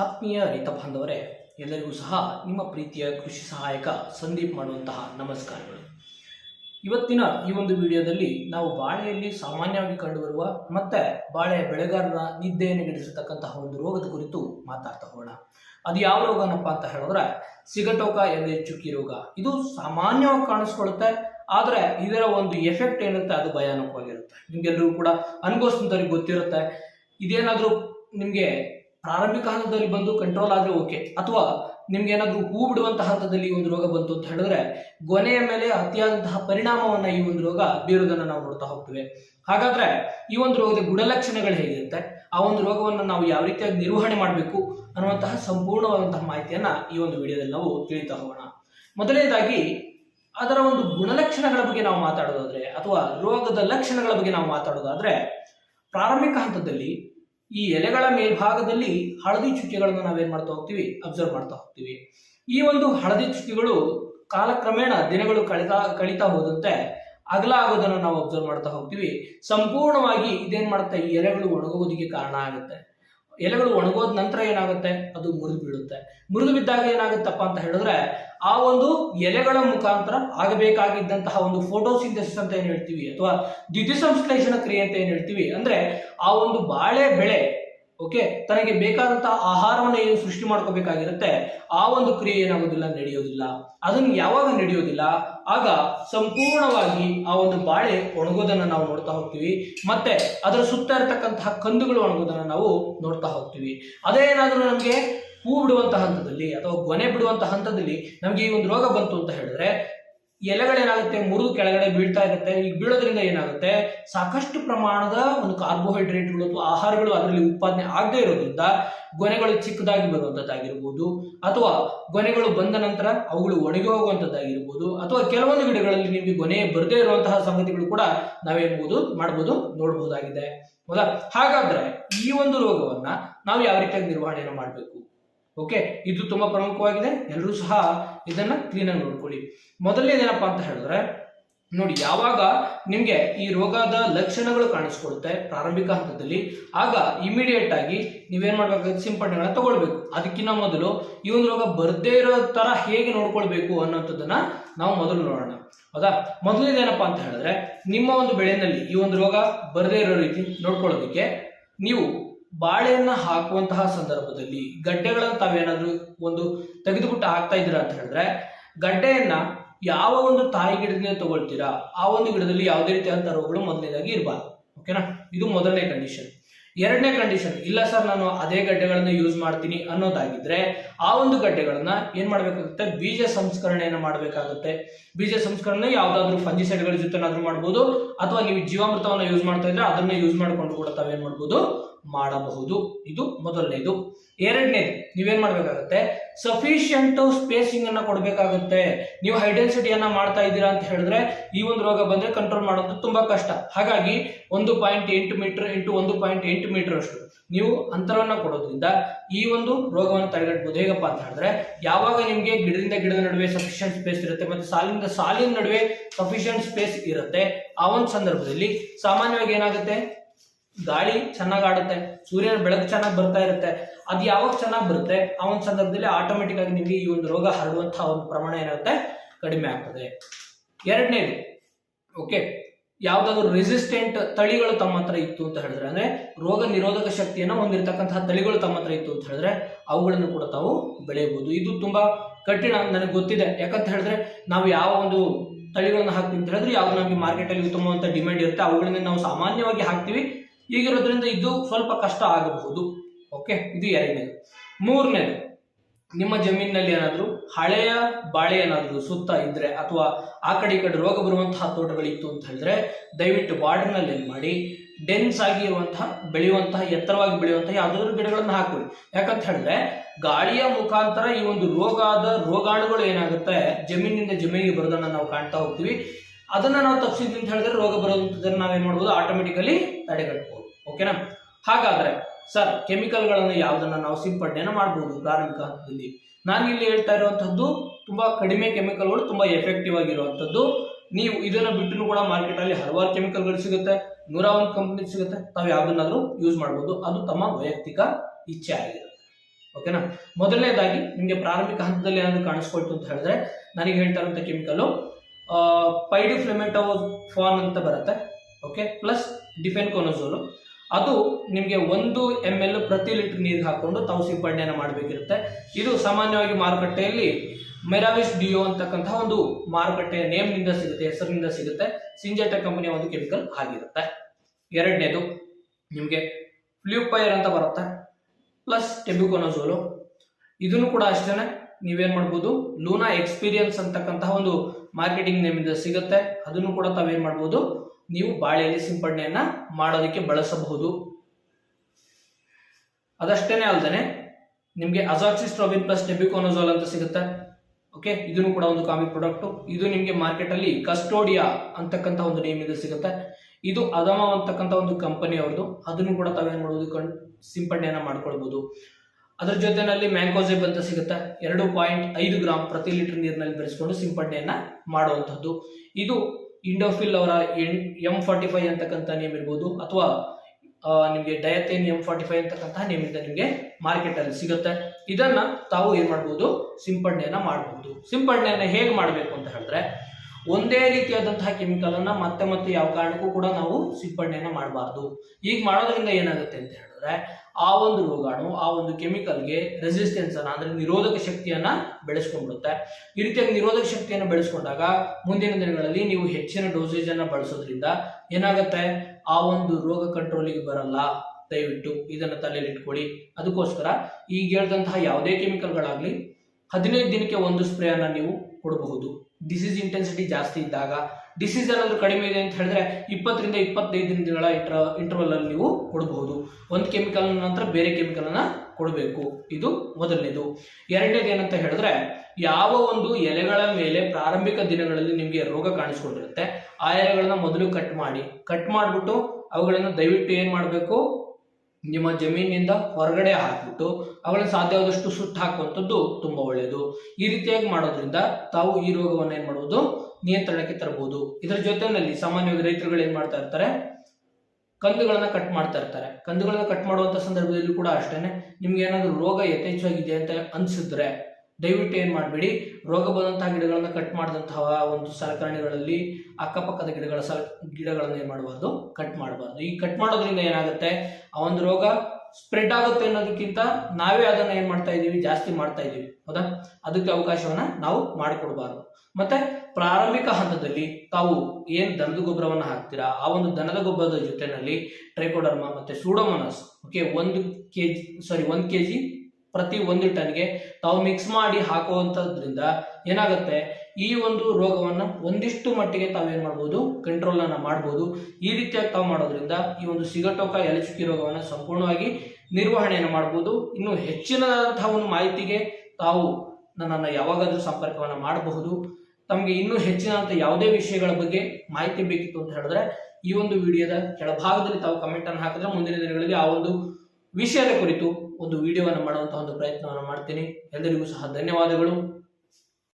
ಆತ್ಮೀಯ ರೈತ ಬಾಂಧವರೇ, ಎಲ್ಲರಿಗೂ ಸಹ ನಿಮ್ಮ ಪ್ರೀತಿಯ ಕೃಷಿ ಸಹಾಯಕ ಸಂದೀಪ್ ಮಾಡುವಂತಹ ನಮಸ್ಕಾರಗಳು. ಇವತ್ತಿನ ಈ ಒಂದು ವಿಡಿಯೋದಲ್ಲಿ ನಾವು ಬಾಳೆಯಲ್ಲಿ ಸಾಮಾನ್ಯವಾಗಿ ಕಂಡುಬರುವ ಮತ್ತೆ ಬಾಳೆ ಬೆಳೆಗಾರರ ನಿದ್ದೆಯನ್ನು ಗೆಡಿಸಿರ್ತಕ್ಕಂತಹ ಒಂದು ರೋಗದ ಕುರಿತು ಮಾತಾಡ್ತಾ ಹೋಗೋಣ. ಅದು ಯಾವ ರೋಗನಪ್ಪ ಅಂತ ಹೇಳಿದ್ರೆ, ಸಿಗಟೋಕ ಎಲೆ ಚುಕ್ಕಿ ರೋಗ. ಇದು ಸಾಮಾನ್ಯವಾಗಿ ಕಾಣಿಸ್ಕೊಳ್ಳುತ್ತೆ, ಆದರೆ ಇದರ ಒಂದು ಎಫೆಕ್ಟ್ ಏನಿರುತ್ತೆ ಅದು ಭಯಾನಕವಾಗಿರುತ್ತೆ. ನಿಮ್ಗೆಲ್ಲರೂ ಕೂಡ ಅನುಭವಿಸಿದವ್ರಿಗೆ ಗೊತ್ತಿರುತ್ತೆ. ಇದೇನಾದರೂ ನಿಮಗೆ ಪ್ರಾರಂಭಿಕ ಹಂತದಲ್ಲಿ ಬಂದು ಕಂಟ್ರೋಲ್ ಆದರೆ ಓಕೆ ಅಥವಾ ನಿಮ್ಗೆ ಏನಾದರೂ ಹೂ ಬಿಡುವಂತಹ ಹಂತದಲ್ಲಿ ಈ ಒಂದು ರೋಗ ಬಂತು ಅಂತ ಹೇಳಿದ್ರೆ ಗೊನೆಯ ಮೇಲೆ ಅತಿಯಾದಂತಹ ಪರಿಣಾಮವನ್ನ ಈ ಒಂದು ರೋಗ ಬೀರುವುದನ್ನು ನಾವು ನೋಡ್ತಾ ಹೋಗ್ತೇವೆ. ಹಾಗಾದ್ರೆ ಈ ಒಂದು ರೋಗದ ಗುಣಲಕ್ಷಣಗಳು ಹೇಗಿರುತ್ತೆ? ಆ ಒಂದು ರೋಗವನ್ನು ನಾವು ಯಾವ ರೀತಿಯಾಗಿ ನಿರ್ವಹಣೆ ಮಾಡಬೇಕು ಅನ್ನುವಂತಹ ಸಂಪೂರ್ಣವಾದಂತಹ ಮಾಹಿತಿಯನ್ನ ಈ ಒಂದು ವಿಡಿಯೋದಲ್ಲಿ ನಾವು ತಿಳಿತಾ ಹೋಗೋಣ. ಮೊದಲನೇದಾಗಿ, ಅದರ ಒಂದು ಗುಣಲಕ್ಷಣಗಳ ಬಗ್ಗೆ ನಾವು ಮಾತಾಡೋದಾದ್ರೆ ಅಥವಾ ರೋಗದ ಲಕ್ಷಣಗಳ ಬಗ್ಗೆ ನಾವು ಮಾತಾಡೋದಾದ್ರೆ ಪ್ರಾರಂಭಿಕ ಹಂತದಲ್ಲಿ ಈ ಎಲೆಗಳ ಮೇಲ್ಭಾಗದಲ್ಲಿ ಹಳದಿ ಚುಕ್ಕೆಗಳನ್ನು ನಾವೇನ್ ಮಾಡ್ತಾ ಹೋಗ್ತೀವಿ? ಅಬ್ಸರ್ವ್ ಮಾಡ್ತಾ ಹೋಗ್ತೀವಿ. ಈ ಒಂದು ಹಳದಿ ಚುಕ್ಕೆಗಳು ಕಾಲಕ್ರಮೇಣ ದಿನಗಳು ಕಳಿತಾ ಕಳೀತಾ ಹೋದಂತೆ ಅಗಲ ಆಗೋದನ್ನು ನಾವು ಅಬ್ಸರ್ವ್ ಮಾಡ್ತಾ ಹೋಗ್ತೀವಿ. ಸಂಪೂರ್ಣವಾಗಿ ಇದೇನ್ ಮಾಡುತ್ತೆ ಈ ಎಲೆಗಳು ಒಣಗುವುದಕ್ಕೆ ಕಾರಣ ಆಗುತ್ತೆ. ಎಲೆಗಳು ಒಣಗೋದ ನಂತರ ಏನಾಗುತ್ತೆ? ಅದು ಮುರಿದು ಬೀಳುತ್ತೆ. ಮುರಿದು ಬಿದ್ದಾಗ ಏನಾಗುತ್ತಪ್ಪ ಅಂತ ಹೇಳಿದ್ರೆ ಆ ಒಂದು ಎಲೆಗಳ ಮುಖಾಂತರ ಆಗಬೇಕಾಗಿದ್ದಂತಹ ಒಂದು ಫೋಟೋಸಿಂಥಸಿಸ್ ಅಂತ ಏನ್ ಹೇಳ್ತೀವಿ? ಅಥವಾ ದ್ಯುತಿಸಂಶ್ಲೇಷಣ ಕ್ರಿಯೆ ಅಂತ ಏನ್ ಹೇಳ್ತೀವಿ? ಅಂದ್ರೆ ಆ ಒಂದು ಬಾಳೆ ಬೆಳೆ ಓಕೆ? ತನಗೆ ಬೇಕಾದಂತಹ ಆಹಾರವನ್ನು ಏನು ಸೃಷ್ಟಿ ಮಾಡ್ಕೋಬೇಕಾಗಿರುತ್ತೆ? ಆ ಒಂದು ಕ್ರಿಯೆ ಏನಾಗೋದಿಲ್ಲ, ನಡೆಯೋದಿಲ್ಲ. ಅದನ್ನು ಯಾವಾಗ ನಡೆಯೋದಿಲ್ಲ? ಆಗ ಸಂಪೂರ್ಣವಾಗಿ ಆ ಒಂದು ಬಾಳೆ ಒಣಗೋದನ್ನ ನಾವು ನೋಡ್ತಾ ಹೋಗ್ತೀವಿ. ಮತ್ತೆ ಅದರ ಸುತ್ತ ಇರತಕ್ಕಂತಹ ಕಂದುಗಳು ಒಣಗೋದನ್ನ ನಾವು ನೋಡ್ತಾ ಹೋಗ್ತೀವಿ. ಅದೇನಾದ್ರೂ ನಮಗೆ ಹೂ ಬಿಡುವಂತಹ ಹಂತದಲ್ಲಿ ಅಥವಾ ಗೊನೆ ಬಿಡುವಂತಹ ಹಂತದಲ್ಲಿ ನಮಗೆ ಈ ಒಂದು ರೋಗ ಬಂತು ಅಂತ ಹೇಳಿದ್ರೆ ಎಲೆಗಳೇನಾಗುತ್ತೆ? ಮುರಿದು ಕೆಳಗಡೆ ಬೀಳ್ತಾ ಇರುತ್ತೆ. ಈಗ ಬೀಳೋದ್ರಿಂದ ಏನಾಗುತ್ತೆ? ಸಾಕಷ್ಟು ಪ್ರಮಾಣದ ಒಂದು ಕಾರ್ಬೋಹೈಡ್ರೇಟ್ಗಳು ಅಥವಾ ಆಹಾರಗಳು ಅದರಲ್ಲಿ ಉತ್ಪಾದನೆ ಆಗದೆ ಇರೋದ್ರಿಂದ ಗೊನೆಗಳು ಚಿಕ್ಕದಾಗಿ ಬರುವಂಥದ್ದಾಗಿರ್ಬೋದು, ಅಥವಾ ಗೊನೆಗಳು ಬಂದ ನಂತರ ಅವುಗಳು ಒಣಗಿ ಹೋಗುವಂಥದ್ದಾಗಿರ್ಬೋದು, ಅಥವಾ ಕೆಲವೊಂದು ಗಿಡಗಳಲ್ಲಿ ನಿಮಗೆ ಗೊನೆ ಬರದೇ ಇರುವಂತಹ ಸಂಗತಿಗಳು ಕೂಡ ನಾವೇನ್ಬೋದು ಮಾಡ್ಬೋದು ನೋಡಬಹುದಾಗಿದೆ ಹೌದಾ ಹಾಗಾದ್ರೆ ಈ ಒಂದು ರೋಗವನ್ನ ನಾವು ಯಾವ ರೀತಿಯಾಗಿ ನಿರ್ವಹಣೆಯನ್ನು ಮಾಡಬೇಕು? ಓಕೆ ಇದು ತುಂಬಾ ಪ್ರಮುಖವಾಗಿದೆ. ಎಲ್ಲರೂ ಸಹ ಇದನ್ನ ಕ್ಲೀನಾಗಿ ನೋಡ್ಕೊಳ್ಳಿ. ಮೊದಲನೇದೇನಪ್ಪ ಅಂತ ಹೇಳಿದ್ರೆ, ನೋಡಿ, ಯಾವಾಗ ನಿಮ್ಗೆ ಈ ರೋಗದ ಲಕ್ಷಣಗಳು ಕಾಣಿಸ್ಕೊಳ್ತೆ ಪ್ರಾರಂಭಿಕ ಹಂತದಲ್ಲಿ, ಆಗ ಇಮಿಡಿಯೇಟ್ ಆಗಿ ನೀವೇನ್ ಮಾಡ್ಬೇಕಾಗುತ್ತೆ? ಸಿಂಪಡಣೆಗಳನ್ನ ತಗೊಳ್ಬೇಕು. ಅದಕ್ಕಿಂತ ಮೊದಲು ಈ ಒಂದು ರೋಗ ಬರದೇ ಇರೋ ತರ ಹೇಗೆ ನೋಡ್ಕೊಳ್ಬೇಕು ಅನ್ನೋಂಥದ್ದನ್ನ ನಾವು ಮೊದಲು ನೋಡೋಣ. ಹೌದಾ? ಮೊದಲನೇದೇನಪ್ಪ ಅಂತ ಹೇಳಿದ್ರೆ, ನಿಮ್ಮ ಒಂದು ಬೆಳೆಯಲ್ಲಿ ಈ ಒಂದು ರೋಗ ಬರದೇ ಇರೋ ರೀತಿ ನೋಡ್ಕೊಳ್ಳೋದಕ್ಕೆ ನೀವು ಬಾಳೆಯನ್ನ ಹಾಕುವಂತಹ ಸಂದರ್ಭದಲ್ಲಿ ಗಡ್ಡೆಗಳನ್ನು ತಾವೇನಾದ್ರೂ ಒಂದು ತೆಗೆದುಬಿಟ್ಟು ಹಾಕ್ತಾ ಇದ್ದೀರಾ ಅಂತ ಹೇಳಿದ್ರೆ ಗಡ್ಡೆಯನ್ನ ಯಾವ ಒಂದು ತಾಯಿ ಗಿಡದಿಂದ ತಗೊಳ್ತೀರಾ, ಆ ಒಂದು ಗಿಡದಲ್ಲಿ ಯಾವುದೇ ರೀತಿಯಾದಂತಹ ರೋಗಗಳು ಮೊದಲನೇದಾಗಿ ಇರಬಾರ್ದು. ಓಕೆನಾ ಇದು ಮೊದಲನೇ ಕಂಡೀಷನ್ ಎರಡನೇ ಕಂಡೀಷನ್ ಇಲ್ಲ ಸರ್, ನಾನು ಅದೇ ಗಡ್ಡೆಗಳನ್ನ ಯೂಸ್ ಮಾಡ್ತೀನಿ ಅನ್ನೋದಾಗಿದ್ರೆ, ಆ ಒಂದು ಗಡ್ಡೆಗಳನ್ನ ಏನ್ ಮಾಡ್ಬೇಕಾಗುತ್ತೆ? ಬೀಜ ಸಂಸ್ಕರಣೆಯನ್ನು ಮಾಡಬೇಕಾಗುತ್ತೆ. ಬೀಜ ಸಂಸ್ಕರಣೆ ಯಾವ್ದಾದ್ರು ಫಂಜಿಸೈಡ್ಗಳ ಜೊತೆನಾದ್ರೂ ಮಾಡ್ಬೋದು, ಅಥವಾ ನೀವು ಜೀವಾಮೃತವನ್ನ ಯೂಸ್ ಮಾಡ್ತಾ ಇದ್ರೆ ಅದನ್ನ ಯೂಸ್ ಮಾಡ್ಕೊಂಡು ಕೂಡ ತಾವೇನ್ ಮಾಡ್ಬೋದು? ಮಾಡಬಹುದು. ಇದು ಮೊದಲನೇದು. ಎರಡನೇದು, ನೀವೇನ್ ಮಾಡ್ಬೇಕಾಗತ್ತೆ? ಸಫಿಶಿಯಂಟ್ ಸ್ಪೇಸಿಂಗ್ ಅನ್ನ ಕೊಡಬೇಕಾಗುತ್ತೆ. ನೀವು ಹೈಡೆನ್ಸಿಟಿಯನ್ನ ಮಾಡ್ತಾ ಇದ್ದೀರಾ ಅಂತ ಹೇಳಿದ್ರೆ ಈ ಒಂದು ರೋಗ ಬಂದ್ರೆ ಕಂಟ್ರೋಲ್ ಮಾಡೋದು ತುಂಬಾ ಕಷ್ಟ. ಹಾಗಾಗಿ ಒಂದು ಪಾಯಿಂಟ್ ಎಂಟು ಮೀಟರ್ ಇಂಟು ಒಂದು ಪಾಯಿಂಟ್ ಎಂಟು ಮೀಟರ್ ಅಷ್ಟು ನೀವು ಅಂತರವನ್ನ ಕೊಡೋದ್ರಿಂದ ಈ ಒಂದು ರೋಗವನ್ನು ತಡೆಗಟ್ಟಬಹುದು ಹೇಗಪ್ಪ ಅಂತ ಹೇಳಿದ್ರೆ ಯಾವಾಗ ನಿಮಗೆ ಗಿಡದಿಂದ ಗಿಡದ ನಡುವೆ ಸಫಿಶಿಯಂಟ್ ಸ್ಪೇಸ್ ಇರುತ್ತೆ ಮತ್ತೆ ಸಾಲಿನಿಂದ ಸಾಲಿನ ನಡುವೆ ಸಫಿಶಿಯಂಟ್ ಸ್ಪೇಸ್ ಇರುತ್ತೆ, ಆ ಒಂದು ಸಂದರ್ಭದಲ್ಲಿ ಸಾಮಾನ್ಯವಾಗಿ ಏನಾಗುತ್ತೆ? ಗಾಳಿ ಚೆನ್ನಾಗಿ ಆಡುತ್ತೆ, ಸೂರ್ಯನ ಬೆಳಕು ಚೆನ್ನಾಗಿ ಬರ್ತಾ ಇರುತ್ತೆ. ಅದು ಯಾವಾಗ ಚೆನ್ನಾಗಿ ಬರುತ್ತೆ? ಆ ಒಂದು ಸಂದರ್ಭದಲ್ಲಿ ಆಟೋಮೆಟಿಕ್ ಆಗಿ ನಿಮಗೆ ಈ ಒಂದು ರೋಗ ಹರಡುವಂತಹ ಒಂದು ಪ್ರಮಾಣ ಏನಾಗುತ್ತೆ? ಕಡಿಮೆ ಆಗ್ತದೆ. ಎರಡನೇದು, ಓಕೆ, ಯಾವ್ದಾದ್ರು ರೆಸಿಸ್ಟೆಂಟ್ ತಳಿಗಳು ತಮ್ಮ ಹತ್ರ ಇತ್ತು ಅಂತ ಹೇಳಿದ್ರೆ, ಅಂದ್ರೆ ರೋಗ ನಿರೋಧಕ ಶಕ್ತಿಯನ್ನು ಹೊಂದಿರತಕ್ಕಂತಹ ತಳಿಗಳು ತಮ್ಮ ಹತ್ರ ಇತ್ತು ಅಂತ ಹೇಳಿದ್ರೆ, ಅವುಗಳನ್ನು ಕೂಡ ತಾವು ಬೆಳೆಯಬಹುದು. ಇದು ತುಂಬಾ ಕಠಿಣ ನನಗೆ ಗೊತ್ತಿದೆ. ಯಾಕಂತ ಹೇಳಿದ್ರೆ, ನಾವು ಯಾವ ಒಂದು ತಳಿಗಳನ್ನ ಹಾಕ್ತೀವಿ ಅಂತ ಹೇಳಿದ್ರೆ, ಯಾವ್ದು ನಮಗೆ ಮಾರ್ಕೆಟಲ್ಲಿ ಉತ್ತಮವಂತ ಡಿಮ್ಯಾಂಡ್ ಇರುತ್ತೆ, ಅವುಗಳನ್ನ ನಾವು ಸಾಮಾನ್ಯವಾಗಿ ಹಾಕ್ತಿವಿ. ಈಗಿರೋದ್ರಿಂದ ಇದು ಸ್ವಲ್ಪ ಕಷ್ಟ ಆಗಬಹುದು. ಓಕೆ ಇದು ಎರಡನೇದು. ಮೂರನೇದು, ನಿಮ್ಮ ಜಮೀನಿನಲ್ಲಿ ಏನಾದರೂ ಹಳೆಯ ಬಾಳೆ ಏನಾದರೂ ಸುತ್ತ ಇದ್ರೆ ಅಥವಾ ಆ ಕಡೆ ಈ ಕಡೆ ರೋಗ ಬರುವಂತಹ ತೋಟಗಳಿತ್ತು ಅಂತ ಹೇಳಿದ್ರೆ ದಯವಿಟ್ಟು ಬಾರ್ಡರ್ನಲ್ಲಿ ಏನು ಮಾಡಿ ಡೆನ್ಸ್ ಆಗಿ ಇರುವಂತಹ, ಬೆಳೆಯುವಂತಹ, ಎತ್ತರವಾಗಿ ಬೆಳೆಯುವಂತಹ ಯಾವುದಾದ್ರೂ ಗಿಡಗಳನ್ನು ಹಾಕೊಳ್ಳಿ ಯಾಕಂತ ಹೇಳಿದ್ರೆ ಗಾಳಿಯ ಮುಖಾಂತರ ಈ ಒಂದು ರೋಗದ ರೋಗಾಣುಗಳು ಏನಾಗುತ್ತೆ? ಜಮೀನಿನಿಂದ ಜಮೀನಿಗೆ ಬರೋದನ್ನ ನಾವು ಕಾಣ್ತಾ ಹೋಗ್ತೀವಿ. ಅದನ್ನ ನಾವು ತಪ್ಪಿಸಿದ್ವಿ ಅಂತ ಹೇಳಿದ್ರೆ ರೋಗ ಬರೋದಂಥದ್ದನ್ನ ನಾವೇನು ಮಾಡ್ಬೋದು? ಆಟೋಮೆಟಿಕಲಿ ತಡೆಗಟ್ಟಬಹುದು ಓಕೆನಾ ಹಾಗಾದ್ರೆ ಸರ್ ಕೆಮಿಕಲ್ಗಳನ್ನು ಯಾವುದನ್ನ ನಾವು ಸಿಂಪಡಣೆಯನ್ನು ಮಾಡಬಹುದು ಪ್ರಾರಂಭಿಕ ಹಂತದಲ್ಲಿ. ನಾನು ಇಲ್ಲಿ ಹೇಳ್ತಾ ಇರುವಂತಹದ್ದು ತುಂಬಾ ಕಡಿಮೆ ಕೆಮಿಕಲ್ಗಳು ತುಂಬಾ ಎಫೆಕ್ಟಿವ್ ಆಗಿರುವಂತದ್ದು ನೀವು ಇದನ್ನ ಬಿಟ್ಟು ಕೂಡ ಮಾರ್ಕೆಟ್ ಅಲ್ಲಿ ಹಲವಾರು ಕೆಮಿಕಲ್ಗಳು ಸಿಗುತ್ತೆ ನೂರ ಒಂದು ಕಂಪ್ನಿ ಸಿಗುತ್ತೆ, ತಾವು ಯಾವ್ದನ್ನಾದ್ರೂ ಯೂಸ್ ಮಾಡಬಹುದು ಅದು ತಮ್ಮ ವೈಯಕ್ತಿಕ ಇಚ್ಛೆ ಆಗಿರುತ್ತೆ. ಓಕೆನಾ ಮೊದಲನೇದಾಗಿ ನಿಮಗೆ ಪ್ರಾರಂಭಿಕ ಹಂತದಲ್ಲಿ ಏನಾದ್ರು ಕಾಣಿಸ್ಕೊಳ್ತು ಅಂತ ಹೇಳಿದ್ರೆ, ನನಗೆ ಹೇಳ್ತಾ ಇರುವಂಥ ಕೆಮಿಕಲು ಪೈಡಿಫ್ಲೆಮೆಂಟೋ ಫಾನ್ ಅಂತ ಬರುತ್ತೆ. ಓಕೆ ಪ್ಲಸ್ ಡಿಫೆನ್ ಕೊನೋಸೋಲು ಅದು ನಿಮಗೆ ಒಂದು ಎಂ ಎಲ್ ಪ್ರತಿ ಲೀಟರ್ ನೀರಿಗೆ ಹಾಕೊಂಡು ತಾವು ಸಿಂಪಡಣೆಯನ್ನು ಮಾಡಬೇಕಿರುತ್ತೆ. ಇದು ಸಾಮಾನ್ಯವಾಗಿ ಮಾರುಕಟ್ಟೆಯಲ್ಲಿ ಮೆರಾವಿಸ್ ಡಿಯೋ ಅಂತಕ್ಕಂತಹ ಒಂದು ಮಾರುಕಟ್ಟೆಯ ನೇಮ್ನಿಂದ ಸಿಗುತ್ತೆ, ಹೆಸರಿನಿಂದ ಸಿಗುತ್ತೆ. ಸಿಂಜೆಟ ಕಂಪನಿಯ ಒಂದು ಕೆಮಿಕಲ್ ಆಗಿರುತ್ತೆ. ಎರಡನೇದು ನಿಮಗೆ ಫ್ಲೂಪೈರ್ ಅಂತ ಬರುತ್ತೆ. Plus tebuconazole. ಇದನ್ನು ಕೂಡ ಅಷ್ಟೇ ನೀವೇನು ಮಾಡ್ಬೋದು? ಲೂನಾ ಎಕ್ಸ್ಪೀರಿಯನ್ಸ್ ಅಂತಕ್ಕಂತಹ ಒಂದು ಮಾರ್ಕೆಟಿಂಗ್ ನೇಮಿಂದ ಸಿಗುತ್ತೆ. ಅದನ್ನು ಕೂಡ ತಾವೇನು ಮಾಡ್ಬೋದು? ನೀವು ಬಾಳೆಯಲ್ಲಿ ಸಿಂಪಡಣೆಯನ್ನ ಮಾಡೋದಕ್ಕೆ ಬಳಸಬಹುದು. ಅದಷ್ಟೇನೆ ಅಲ್ಲದೆ ನಿಮಗೆ ಅಜಾಕ್ಸಿಸ್ಟ್ರೋಬಿನ್ ಪ್ಲಸ್ ಡೆಬಿಕೋನೋಜಾಲ್ ಅಂತ ಸಿಗುತ್ತೆ. ಓಕೆ ಇದನ್ನು ಕೂಡ ಒಂದು ಕಾಮಿ ಪ್ರಾಡಕ್ಟ್ ಇದು ನಿಮಗೆ ಮಾರ್ಕೆಟ್ ಅಲ್ಲಿ ಕಸ್ಟೋಡಿಯಾ ಅಂತಕ್ಕಂಥ ಒಂದು ನೇಮ್ ಇದು ಸಿಗುತ್ತೆ. ಇದು ಅದಮ ಅಂತಕ್ಕಂಥ ಒಂದು ಕಂಪನಿ ಅವ್ರದ್ದು ಅದನ್ನು ಕೂಡ ತಾವೇನ್ ಮಾಡೋದು? ಸಿಂಪಡಣೆಯನ್ನ ಮಾಡ್ಕೊಳ್ಬಹುದು ಅದರ ಜೊತೆನಲ್ಲಿ ಮ್ಯಾಂಗೋಜೆಬ್ ಅಂತ ಸಿಗುತ್ತೆ. ಎರಡು ಪಾಯಿಂಟ್ ಐದು ಗ್ರಾಮ್ ಪ್ರತಿ ಲೀಟರ್ ನೀರಿನಲ್ಲಿ ಬೆರೆಸ್ಕೊಂಡು ಸಿಂಪಡಣೆಯನ್ನ ಮಾಡುವಂಥದ್ದು. ಇದು ಇಂಡೋಫಿಲ್ ಅವರ ಎಂ ಫಾರ್ಟಿ ಫೈವ್ ಅಂತಕ್ಕಂಥ ನೇಮ್ ಇರ್ಬೋದು, ಅಥವಾ ನಿಮಗೆ ಡಯತೇನ್ ಎಂ ಫಾರ್ಟಿ ಫೈವ್ ಅಂತಕ್ಕಂತಹ ನೇಮಿಂದ ನಿಮಗೆ ಮಾರ್ಕೆಟ್ ಅಲ್ಲಿ ಸಿಗುತ್ತೆ. ಇದನ್ನ ತಾವು ಏನ್ ಮಾಡ್ಬೋದು? ಸಿಂಪಡಣೆಯನ್ನ ಮಾಡಬಹುದು ಸಿಂಪಡಣೆಯನ್ನ ಹೇಗೆ ಮಾಡಬೇಕು ಅಂತ ಹೇಳಿದ್ರೆ ಒಂದೇ ರೀತಿಯಾದಂತಹ ಕೆಮಿಕಲ್ ಅನ್ನ ಮತ್ತೆ ಮತ್ತೆ ಯಾವ ಕಾರಣಕ್ಕೂ ಕೂಡ ನಾವು ಸಿಂಪಡಣೆಯನ್ನ ಮಾಡಬಾರ್ದು. ಈಗ ಮಾಡೋದ್ರಿಂದ ಏನಾಗುತ್ತೆ ಅಂತ ಹೇಳಿದ್ರೆ, ಆ ಒಂದು ರೋಗಾಣು, ಆ ಒಂದು ಕೆಮಿಕಲ್ಗೆ ರೆಸಿಸ್ಟೆನ್ಸ್ ಅನ್ನ, ಅಂದ್ರೆ ನಿರೋಧಕ ಶಕ್ತಿಯನ್ನ ಬೆಳೆಸ್ಕೊಂಡ್ಬಿಡುತ್ತೆ. ಈ ರೀತಿಯಾಗಿ ನಿರೋಧಕ ಶಕ್ತಿಯನ್ನು ಬೆಳೆಸ್ಕೊಂಡಾಗ ಮುಂದಿನ ದಿನಗಳಲ್ಲಿ ನೀವು ಹೆಚ್ಚಿನ ಡೋಸೇಜ್ ಅನ್ನ ಬಳಸೋದ್ರಿಂದ ಏನಾಗುತ್ತೆ? ಆ ಒಂದು ರೋಗ ಕಂಟ್ರೋಲಿಗೆ ಬರಲ್ಲ. ದಯವಿಟ್ಟು ಇದನ್ನ ತಲೆಯಲ್ಲಿ ಇಟ್ಕೊಳ್ಳಿ. ಅದಕ್ಕೋಸ್ಕರ ಈಗ ಹೇಳ್ದಂತಹ ಯಾವುದೇ ಕೆಮಿಕಲ್ಗಳಾಗ್ಲಿ ಹದಿನೈದು ದಿನಕ್ಕೆ ಒಂದು ಸ್ಪ್ರೇ ಅನ್ನ ನೀವು ಕೊಡಬಹುದು. ಡಿಸೀಸ್ ಇಂಟೆನ್ಸಿಟಿ ಜಾಸ್ತಿ ಇದ್ದಾಗ ಡಿಸೀಸ್ ಏನಾದರೂ ಕಡಿಮೆ ಇದೆ ಅಂತ ಹೇಳಿದ್ರೆ ಇಪ್ಪತ್ತರಿಂದ ಇಪ್ಪತ್ತೈದು ದಿನಗಳ ಇಂಟ್ರ ಇಂಟರ್ವಲ್ ಅಲ್ಲಿ ನೀವು ಕೊಡಬಹುದು. ಒಂದು ಕೆಮಿಕಲ್ ನಂತರ ಬೇರೆ ಕೆಮಿಕಲ್ ಅನ್ನ ಕೊಡಬೇಕು. ಇದು ಮೊದಲನೇದು. ಎರಡನೇದು ಏನಂತ ಹೇಳಿದ್ರೆ ಯಾವ ಒಂದು ಎಲೆಗಳ ಮೇಲೆ ಪ್ರಾರಂಭಿಕ ದಿನಗಳಲ್ಲಿ ನಿಮಗೆ ರೋಗ ಕಾಣಿಸ್ಕೊಂಡಿರುತ್ತೆ, ಆ ಎಲೆಗಳನ್ನ ಮೊದಲು ಕಟ್ ಮಾಡಿ. ಕಟ್ ಮಾಡಿಬಿಟ್ಟು ಅವುಗಳನ್ನು ದಯವಿಟ್ಟು ಏನು ಮಾಡಬೇಕು? ನಿಮ್ಮ ಜಮೀನಿನಿಂದ ಹೊರಗಡೆ ಹಾಕ್ಬಿಟ್ಟು ಅವುಗಳನ್ನ ಸಾಧ್ಯವಾದಷ್ಟು ಸುಟ್ಟು ಹಾಕುವಂಥದ್ದು ತುಂಬ ಒಳ್ಳೆಯದು. ಈ ರೀತಿಯಾಗಿ ಮಾಡೋದ್ರಿಂದ ತಾವು ಈ ರೋಗವನ್ನು ಏನ್ ಮಾಡುವುದು ನಿಯಂತ್ರಣಕ್ಕೆ ತರಬಹುದು ಇದರ ಜೊತೆಯಲ್ಲಿ ಸಾಮಾನ್ಯವಾಗಿ ರೈತರುಗಳು ಏನ್ ಮಾಡ್ತಾ ಇರ್ತಾರೆ? ಕಂದುಗಳನ್ನ ಕಟ್ ಮಾಡ್ತಾ ಇರ್ತಾರೆ. ಕಂದುಗಳನ್ನ ಕಟ್ ಮಾಡುವಂತ ಸಂದರ್ಭದಲ್ಲಿ ಕೂಡ ಅಷ್ಟೇನೆ ನಿಮ್ಗೆ ಏನಾದ್ರು ರೋಗ ಯಥೇಚ್ಛವಾಗಿದೆ ಅಂತ ಅನ್ಸಿದ್ರೆ ದಯವಿಟ್ಟು ಏನು ಮಾಡಬೇಡಿ, ರೋಗ ಬಂದಂತಹ ಗಿಡಗಳನ್ನು ಕಟ್ ಮಾಡಿದಂತಹ ಒಂದು ಸಲಕರಣೆಗಳಲ್ಲಿ ಅಕ್ಕಪಕ್ಕದ ಗಿಡಗಳ ಸಲ, ಗಿಡಗಳನ್ನು ಏನು ಮಾಡಬಾರ್ದು? ಕಟ್ ಮಾಡಬಾರ್ದು. ಈ ಕಟ್ ಮಾಡೋದ್ರಿಂದ ಏನಾಗುತ್ತೆ? ಆ ಒಂದು ರೋಗ ಸ್ಪ್ರೆಡ್ ಆಗುತ್ತೆ ಅನ್ನೋದಕ್ಕಿಂತ ನಾವೇ ಅದನ್ನು ಏನು ಮಾಡ್ತಾ ಇದೀವಿ? ಜಾಸ್ತಿ ಮಾಡ್ತಾ ಇದೀವಿ. ಹೌದಾ? ಅದಕ್ಕೆ ಅವಕಾಶವನ್ನ ನಾವು ಮಾಡಿಕೊಡ್ಬಾರ್ದು. ಮತ್ತೆ ಪ್ರಾರಂಭಿಕ ಹಂತದಲ್ಲಿ ತಾವು ಏನು ದನದ ಗೊಬ್ಬರವನ್ನ ಹಾಕ್ತೀರಾ? ಆ ಒಂದು ದನದ ಗೊಬ್ಬರದ ಜೊತೆನಲ್ಲಿ ಟ್ರೈಕೋಡರ್ಮ ಮತ್ತೆ ಸೂಡೋಮೋನಸ್ ಓಕೆ ಒಂದು ಕೆಜಿ ಸಾರಿ ಒಂದ್ ಕೆಜಿ ಪ್ರತಿ ಒಂದು ಟನ್ಗೆ ತಾವು ಮಿಕ್ಸ್ ಮಾಡಿ ಹಾಕುವಂಥದ್ರಿಂದ ಏನಾಗುತ್ತೆ, ಈ ಒಂದು ರೋಗವನ್ನ ಒಂದಿಷ್ಟು ಮಟ್ಟಿಗೆ ತಾವೇನು ಮಾಡ್ಬೋದು ಕಂಟ್ರೋಲ್ ಅನ್ನ ಮಾಡ್ಬೋದು. ಈ ರೀತಿಯಾಗಿ ತಾವು ಮಾಡೋದ್ರಿಂದ ಈ ಒಂದು ಸಿಗಟೋಕ ಎಲಚುಕಿ ರೋಗವನ್ನ ಸಂಪೂರ್ಣವಾಗಿ ನಿರ್ವಹಣೆಯನ್ನು ಮಾಡ್ಬೋದು. ಇನ್ನು ಹೆಚ್ಚಿನದಂತಹ ಒಂದು ಮಾಹಿತಿಗೆ ತಾವು ನನ್ನನ್ನು ಯಾವಾಗಾದರೂ ಸಂಪರ್ಕವನ್ನು ಮಾಡಬಹುದು. ತಮಗೆ ಇನ್ನೂ ಹೆಚ್ಚಿನಂಥ ಯಾವುದೇ ವಿಷಯಗಳ ಬಗ್ಗೆ ಮಾಹಿತಿ ಬೇಕಿತ್ತು ಅಂತ ಹೇಳಿದ್ರೆ, ಈ ಒಂದು ವಿಡಿಯೋದ ಕೆಳಭಾಗದಲ್ಲಿ ತಾವು ಕಮೆಂಟನ್ನು ಹಾಕಿದ್ರೆ ಮುಂದಿನ ದಿನಗಳಲ್ಲಿ ಆ ಒಂದು ವಿಷಯದ ಕುರಿತು ಒಂದು ವಿಡಿಯೋವನ್ನು ಮಾಡುವಂತಹ ಒಂದು ಪ್ರಯತ್ನವನ್ನು ಮಾಡ್ತೀನಿ. ಎಲ್ಲರಿಗೂ ಸಹ ಧನ್ಯವಾದಗಳು.